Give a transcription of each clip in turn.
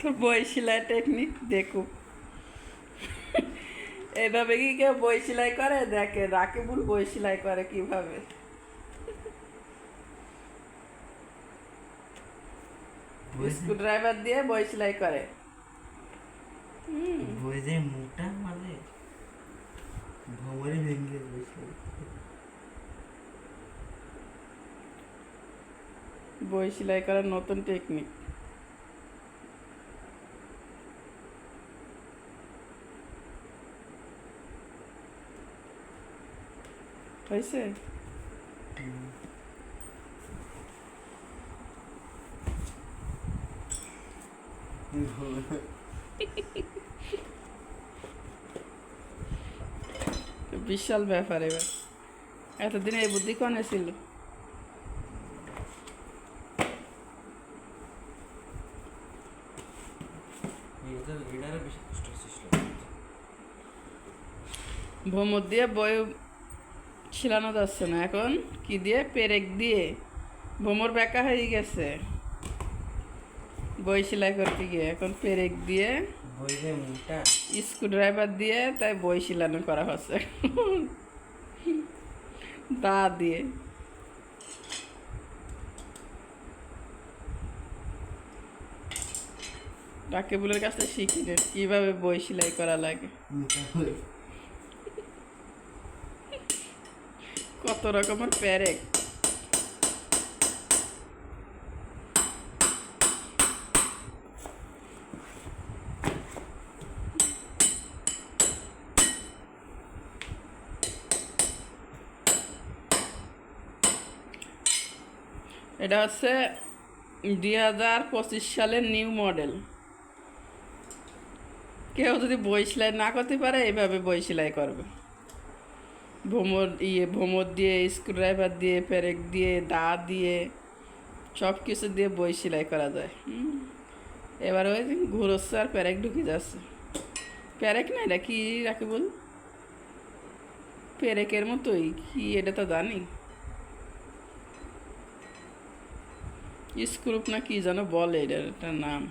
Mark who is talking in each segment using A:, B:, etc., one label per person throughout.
A: তোর বই সেলাই টেকনিক দেখুক। এইভাবে কি কেউ বই সেলাই করে? দেখে রাকিবুল বই সেলাই করে কীভাবে? স্ক্রু ড্রাইভার দিয়ে বই সেলাই করে।
B: বই যে মোটা মানে ভবরে ভেঙে
A: বই সেলাই করার নতুন টেকনিক হয়েছে বিশাল ব্যাপার এবার। এতদিন এই বুদ্ধি কনে ছিল? ভোমর দিয়ে বই ছিলানো যাচ্ছে না। এখন কি দিয়ে? পেরেক দিয়ে। ভোমর বেঁকা হয়ে গেছে। বই সেলাই করতে গিয়ে। এখন পেরেক দিয়ে স্ক্রু ড্রাইভার দিয়ে তাই বই শিলানো করা হচ্ছে। দা দিয়ে। রাকিবুলের কাছে শিখি নে কীভাবে বই সেলাই করা লাগে
B: মোটা বই
A: কত রকমের প্যারেক এটা হচ্ছে দুই হাজার পঁচিশ সালের নিউ মডেল। কেউ যদি বই সেলাই না করতে পারে এইভাবে বই সেলাই করবে। ভোমর ইয়ে ভোমর দিয়ে স্ক্রু ড্রাইভার দিয়ে, পেরেক দিয়ে, দা দিয়ে, সব কিছু দিয়ে বই সেলাই করা যায়। এবার ওই ঘুরোচ্ছে আর প্যারেক ঢুকে যাচ্ছে। প্যারেক না এটা কি রাখি বল? পেরেকের মতোই, কি এটা তো জানি। স্ক্রুপ না কি যেন বলে এটার একটা নাম।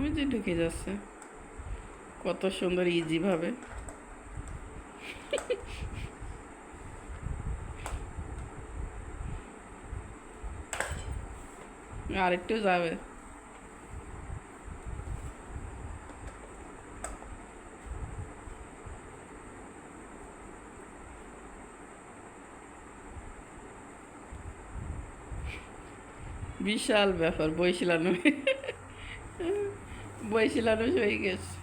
A: ওই যে ঢুকে যাচ্ছে। কত সুন্দর ইজিভাবে আরেকটু আর যাবে। বিশাল ব্যাপার বই শিলানো বই শিলানো হয়ে গেছে।